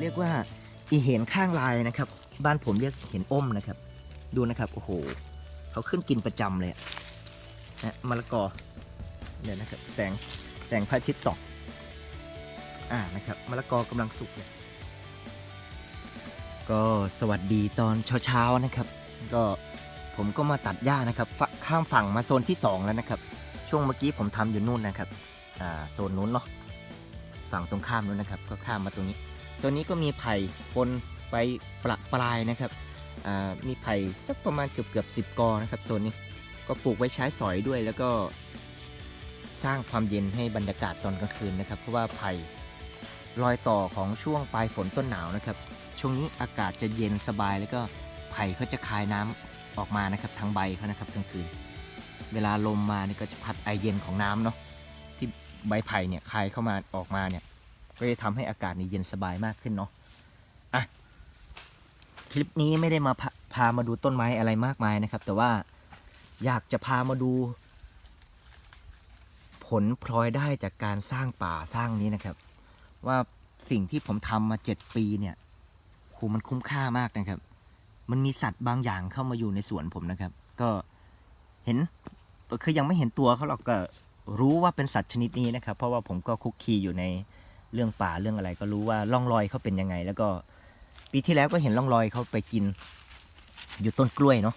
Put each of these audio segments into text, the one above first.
เรียกว่าอีเห็นข้างลายนะครับ บ้านผมเรียกเห็นอ้มนะครับ ดูนะครับโอ้โหเขาขึ้นกินประจำเลยะนะมะละกอเนี่ยนะครับแสงแสงพระอาทิตย์ส่องอ่านะครับมะละกอกำลังสุกเลยก็สวัสดีตอนเช้าๆนะครับ ก็ผมก็มาตัดหญ้านะครับข้ามฝั่งมาโซนที่สองแล้วนะครับ ช่วงเมื่อกี้ผมทำอยู่นู่นนะครับอ่าโซนนู้นเนาะฝั่งตรงข้ามนู้นนะครับ ก็ข้ามมาตรงนี้ ตัวนี้ก็มีไผ่ปนไปประปรายนะครับมีไผ่สักประมาณเกือบเกือบสิบกอนะครับโซนนี้ก็ปลูกไว้ใช้สอยด้วยแล้วก็สร้างความเย็นให้บรรยากาศตอนกลางคืนนะครับ เพราะว่าไผ่รอยต่อของช่วงปลายฝนต้นหนาวนะครับ ช่วงนี้อากาศจะเย็นสบายแล้วก็ไผ่เขาจะคายน้ำออกมานะครับทางใบเขานะครับกลางคืน เวลาลมมาเนี่ยก็จะพัดไอเย็นของน้ำเนาะที่ใบไผ่เนี่ยคายเข้ามาออกมาเนี่ย ก็จะทำให้อากาศนี่เย็นสบายมากขึ้นเนาะอะคลิปนี้ไม่ได้มาพาพามาดูต้นไม้อะไรมากมายนะครับ แต่ว่าอยากจะพามาดู ผลพลอยได้จากการสร้างป่าสร้างนี้นะครับ ว่าสิ่งที่ผมทำมาเจ็ดปีเนี่ยโหมันคุ้มค่ามากนะครับ มันมีสัตว์บางอย่างเข้ามาอยู่ในสวนผมนะครับ ก็เห็นคือยังไม่เห็นตัวเขาหรอกก็รู้ว่าเป็นสัตว์ชนิดนี้นะครับ เพราะว่าผมก็คุกคีอยู่ใน เรื่องป่าเรื่องอะไรก็รู้ว่าร่องรอยเขาเป็นยังไง แล้วก็ปีที่แล้วก็เห็นร่องรอยเขาไปกิน อยู่ต้นกล้วยเนาะ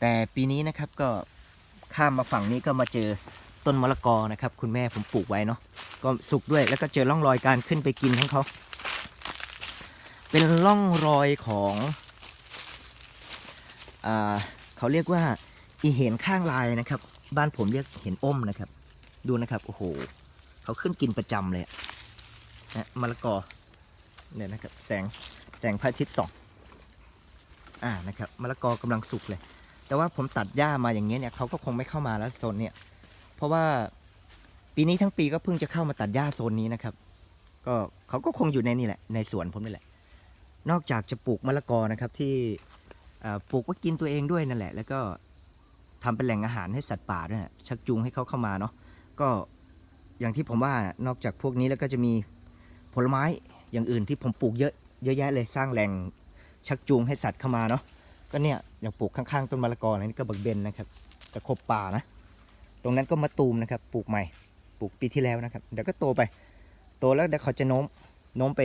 แต่ปีนี้นะครับก็ข้ามมาฝั่งนี้ก็มาเจอต้นมะละกอนะครับ คุณแม่ผมปลูกไว้เนาะก็สุกด้วยแล้วก็เจอร่องรอยการขึ้นไปกินของเขาเป็นร่องรอยของอ่าเขาเรียกว่าอีเห็นข้างลายนะครับ บ้านผมเรียกเห็นอ้มนะครับ ดูนะครับโอ้โหเขาขึ้นกินประจำเลยอะ นะมะละกอเนี่ยนะครับแสงแสงพระอาทิตย์ส่องอ่านะครับมะละกอกำลังสุกเลย แต่ว่าผมตัดหญ้ามาอย่างเงี้ยเนี่ยเขาก็คงไม่เข้ามาแล้วโซนเนี่ยเพราะว่าปีนี้ทั้งปีก็เพิ่งจะเข้ามาตัดหญ้าโซนนี้นะครับ ก็เขาก็คงอยู่ในนี่แหละในสวนผมนี่แหละ นอกจากจะปลูกมะละกอนะครับที่ปลูกไว้กินตัวเองด้วยนั่นแหละ แล้วก็ทำเป็นแหล่งอาหารให้สัตว์ป่าด้วยนะชักจูงให้เขาเข้ามาเนาะก็อย่างที่ผมว่านอกจากพวกนี้แล้วก็จะมี ผลไม้อย่างอื่นที่ผมปลูกเยอะเยอะแยะเลยสร้างแหล่งชักจูงให้สัตว์เข้ามาเนาะก็เนี่ยอย่างปลูกข้างๆต้นมะละกออะไรนี่ก็บักเบนนะครับตะคบป่านะ ตรงนั้นก็มะตูมนะครับ ปลูกใหม่ ปลูกปีที่แล้วนะครับ เดี๋ยวก็โตไป โตแล้วเดี๋ยวเขาจะโน้มโน้มไป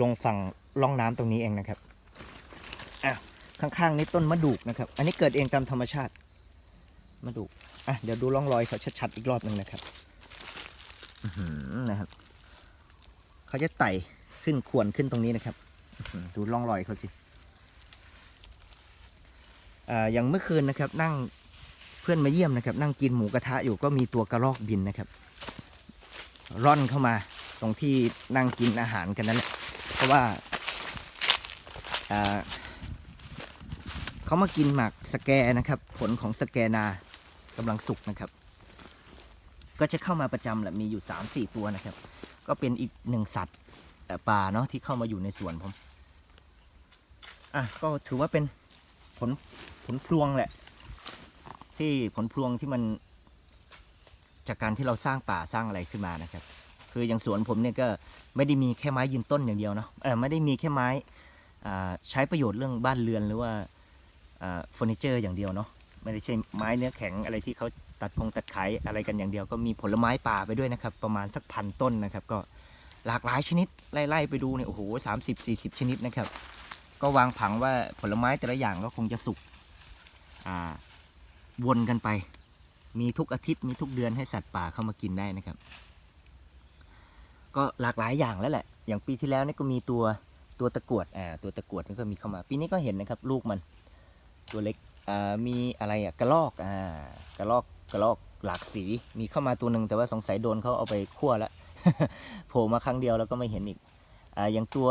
ลงฝั่งร่องน้ำตรงนี้เองนะครับอะข้างๆนี้ต้นมะดูกนะครับ อันนี้เกิดเองตามธรรมชาติมะดูกอะเดี๋ยวดูร่องรอยเขาชัดๆอีกรอบหนึ่งนะครับอื้อหือนะครับ เขาจะไต่ขึ้นขวนขึ้นตรงนี้นะครับ ดูร่องรอยเขาสิอย่างเมื่อคืนนะครับ นั่งเพื่อนมาเยี่ยมนะครับ นั่งกินหมูกระทะอยู่ก็มีตัวกระรอกบินนะครับ ร่อนเข้ามาตรงที่นั่งกินอาหารกันนั่นแหละเพราะว่าเขามากินหมากสแกนะครับ ผลของสแกนากำลังสุกนะครับ ก็จะเข้ามาประจำแหละมีอยู่สามสี่ตัวนะครับ ก็เป็นอีกหนึ่งสัตว์ป่าเนาะที่เข้ามาอยู่ในสวนผมอะก็ถือว่าเป็นผลผลพลวงแหละ ที่ผลพลวงที่มัน จากการที่เราสร้างป่าสร้างอะไรขึ้นมานะครับ คืออย่างสวนผมเนี่ยก็ไม่ได้มีแค่ไม้ยืนต้นอย่างเดียวเนาะเออไม่ได้มีแค่ไม้ใช้ประโยชน์เรื่องบ้านเรือนหรือว่าเฟอร์นิเจอร์อย่างเดียวเนาะ ไม่ได้ใช่ไม้เนื้อแข็งอะไรที่เขาตัดพงตัดขายอะไรกันอย่างเดียว ก็มีผลไม้ป่าไปด้วยนะครับ ประมาณสักพันต้นนะครับ ก็หลากหลายชนิดไล่ๆไปดูเนี่ยโอ้โหสามสิบสี่สิบชนิดนะครับ ก็วางผังว่าผลไม้แต่ละอย่างก็คงจะสุกอ่าวนกันไป มีทุกอาทิตย์มีทุกเดือนให้สัตว์ป่าเข้ามากินได้นะครับ ก็หลากหลายอย่างแล้วแหละ อย่างปีที่แล้วนี่ก็มีตัวตัวตะกรวดอ่าตัวตะกรวดนี่ก็มีเข้ามา ปีนี้ก็เห็นนะครับ ลูกมันตัวเล็ก มีอะไรอะกระลอกอ่ากระลอกกระลอกหลากสีมีเข้ามาตัวหนึ่งแต่ว่าสงสัยโดนเขาเอาไปคั่วแล้วโผล่มาครั้งเดียวแล้วก็ไม่เห็นอีกอ่าอย่างตัว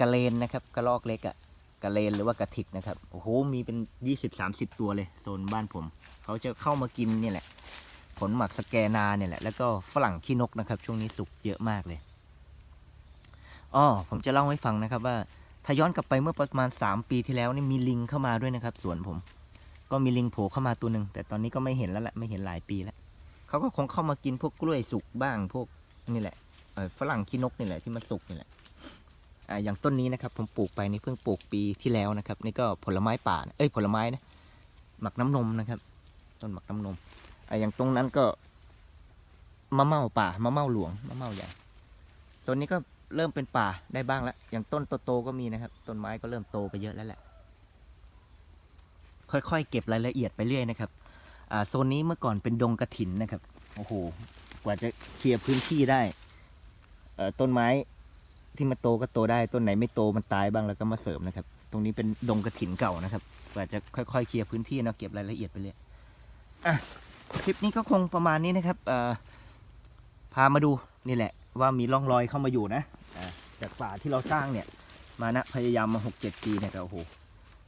กระเลนนะครับกระลอกเล็กอะกระเลนหรือว่ากระถิกนะครับโอ้โหมีเป็นยี่สิบสามสิบตัวเลยโซนบ้านผม เขาจะเข้ามากินนี่แหละ ผลหมักสแกนาเนี่ยแหละแล้วก็ฝรั่งขี้นกนะครับ ช่วงนี้สุกเยอะมากเลยอ๋อผมจะเล่าให้ฟังนะครับว่า ถ้าย้อนกลับไปเมื่อประมาณ 3 ปีที่แล้วนี่มีลิงเข้ามาด้วยนะครับสวนผม ก็มีลิงโผล่เข้ามาตัวหนึ่งแต่ตอนนี้ก็ไม่เห็นแล้วแหละไม่เห็นหลายปีแล้วเขาก็คงเข้ามากินพวกกล้วยสุกบ้างพวกนี่แหละฝรั่งขี้นกนี่แหละที่มันสุกนี่แหละออย่างต้นนี้นะครับ ผมปลูกไปนี่เพิ่งปลูกปีที่แล้วนะครับ นี่ก็ผลไม้ป่าเอ้ยผลไม้นะหมักน้ำนมนะครับ ต้นหมักน้ำนมออย่างตรงนั้นก็มะเม่าป่ามะเม่าหลวงมะเม่าใหญ่ส่วนนี้ก็ เริ่มเป็นป่าได้บ้างแล้ว อย่างต้นโตๆก็มีนะครับ ต้นไม้ก็เริ่มโตไปเยอะแล้วแหละ ค่อยๆ เก็บรายละเอียดไปเรื่อยนะครับ อ่า โซนนี้เมื่อก่อนเป็นดงกระถินนะครับ โอ้โห กว่าจะเคลียร์พื้นที่ได้ เอ่อ ต้นไม้ที่มันโตก็โตได้ ต้นไหนไม่โตมันตายบ้างแล้วก็มาเสริมนะครับ ตรงนี้เป็นดงกระถินเก่านะครับ กว่าจะค่อยๆ เคลียร์พื้นที่เนาะ เก็บรายละเอียดไปเลยอะ คลิปนี้ก็คงประมาณนี้นะครับ เอ่อ พามาดูนี่แหละว่ามีร่องรอยเข้ามาอยู่นะ จากป่าที่เราสร้างเนี่ย มานะพยายามมาหกเจ็ดปีเนี่ยก็โอ้โห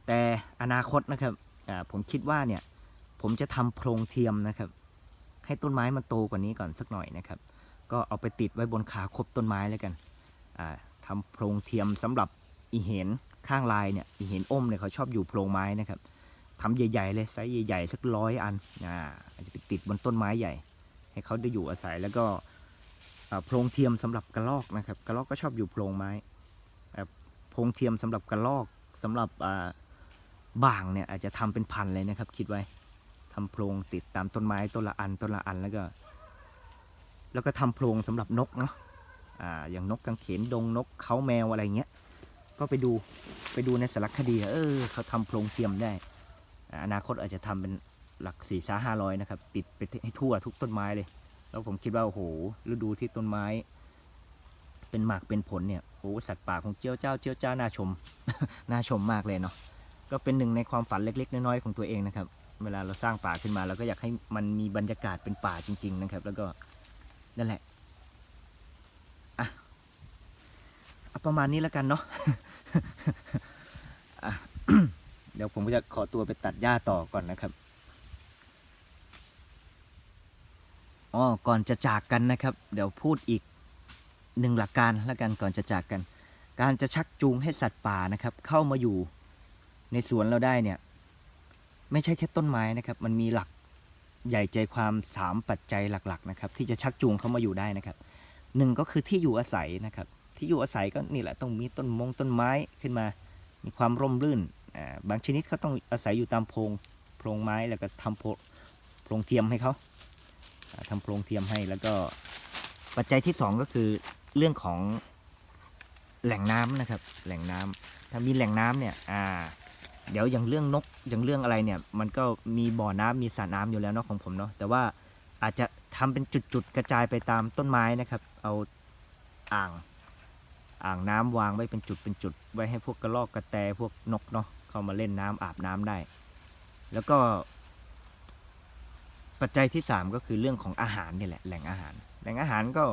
แต่อนาคตนะครับผมคิดว่าเนี่ยผมจะทำโพรงเทียมนะครับ ให้ต้นไม้มันโตกว่านี้ก่อนสักหน่อยนะครับ ก็เอาไปติดไว้บนขาคบต้นไม้แล้วกันอ่าทำโพรงเทียมสำหรับอีเห็นข้างลายเนี่ยอีเห็นอ้มเนี่ยเขาชอบอยู่โพรงไม้นะครับทำใหญ่ๆเลยไซส์ใหญ่ๆสักร้อยอันอ่าจจะไปติดบนต้นไม้ใหญ่ ให้เขาได้อยู่อาศัยแล้วก็ โพรงเทียมสำหรับกระรอกนะครับกระรอกก็ชอบอยู่โพรงไม้โพรงเทียมสำหรับกระรอกสำหรับบ่างเนี่ยอาจจะทำเป็นพันเลยนะครับ คิดไว้ทำโพรงติดตามต้นไม้ต้นละอันต้นละอันแล้วก็ แล้วก็ทำโพรงสำหรับนกเนาะอ่าอย่างนกกังเขนดงนกเขาแมวอะไรเงี้ยก็ไปดูไปดูในสารคดีเออเขาทำโพรงเทียมได้ อนาคตอาจจะทำเป็นหลักสี่สาห้าร้อยนะครับ ติดไปให้ทั่วทุกต้นไม้เลย แล้วผมคิดว่าโอ้โหฤดูที่ต้นไม้ เป็นหมากเป็นผลเนี่ยโอ้สัตว์ป่าคงเจียวเจ้าเจียวเจ้าน่าชมน่าชมมากเลยเนาะก็เป็นหนึ่งในความฝันเล็ก ๆ น้อยๆของตัวเองนะครับ เวลาเราสร้างป่าขึ้นมาเราก็อยากให้มันมีบรรยากาศเป็นป่าจริง ๆ นะครับ แล้วก็นั่นแหละอะเอาประมาณนี้แล้วกันเนาะะเดี๋ยวผมก็จะขอตัวไปตัดหญ้าต่อก่อนนะครับ อ๋อก่อนจะจากกันนะครับ เดี๋ยวพูดอีกหนึ่งหลักการแล้วกันก่อนจะจากกัน การจะชักจูงให้สัตว์ป่านะครับ เข้ามาอยู่ในสวนเราได้เนี่ย ไม่ใช่แค่ต้นไม้นะครับ มันมีหลักใหญ่ใจความสามปัจจัยหลักๆนะครับ ที่จะชักจูงเขามาอยู่ได้นะครับหนึ่งก็คือที่อยู่อาศัยนะครับ ที่อยู่อาศัยก็นี่แหละต้องมีต้นมงต้นไม้ขึ้นมา มีความร่มรื่นอ่าบางชนิดเขาต้องอาศัยอยู่ตามโพรงโพรงไม้แล้วก็ทำโพรงโพรงเทียมให้เขา ทำโพรงเทียมให้แล้วก็ปัจจัยที่สองก็คือเรื่องของแหล่งน้ำนะครับ แหล่งน้ำถ้ามีแหล่งน้ำเนี่ยอ่า เดี๋ยวอย่างเรื่องนกอย่างเรื่องอะไรเนี่ย มันก็มีบ่อน้ำมีสระน้ำอยู่แล้วเนาะของผมเนาะแต่ว่าอาจจะทำเป็นจุดๆกระจายไปตามต้นไม้นะครับ เอาอ่างอ่างน้ำวางไว้เป็นจุดเป็นจุด ไว้ให้พวกกระรอกกระแตพวกนกเนาะเข้ามาเล่นน้ำอาบน้ำได้ แล้วก็ ปัจจัยที่สามก็คือเรื่องของอาหารนี่แหละแหล่งอาหาร แหล่งอาหารก็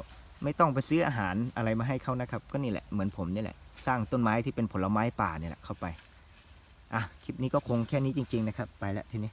ไม่ต้องไปซื้ออาหารอะไรมาให้เขานะครับ ก็นี่แหละเหมือนผมนี่แหละ สร้างต้นไม้ที่เป็นผลไม้ป่าเนี่ยแหละเข้าไปอะคลิปนี้ก็คงแค่นี้จริง ๆ นะครับ ไปแล้วทีนี้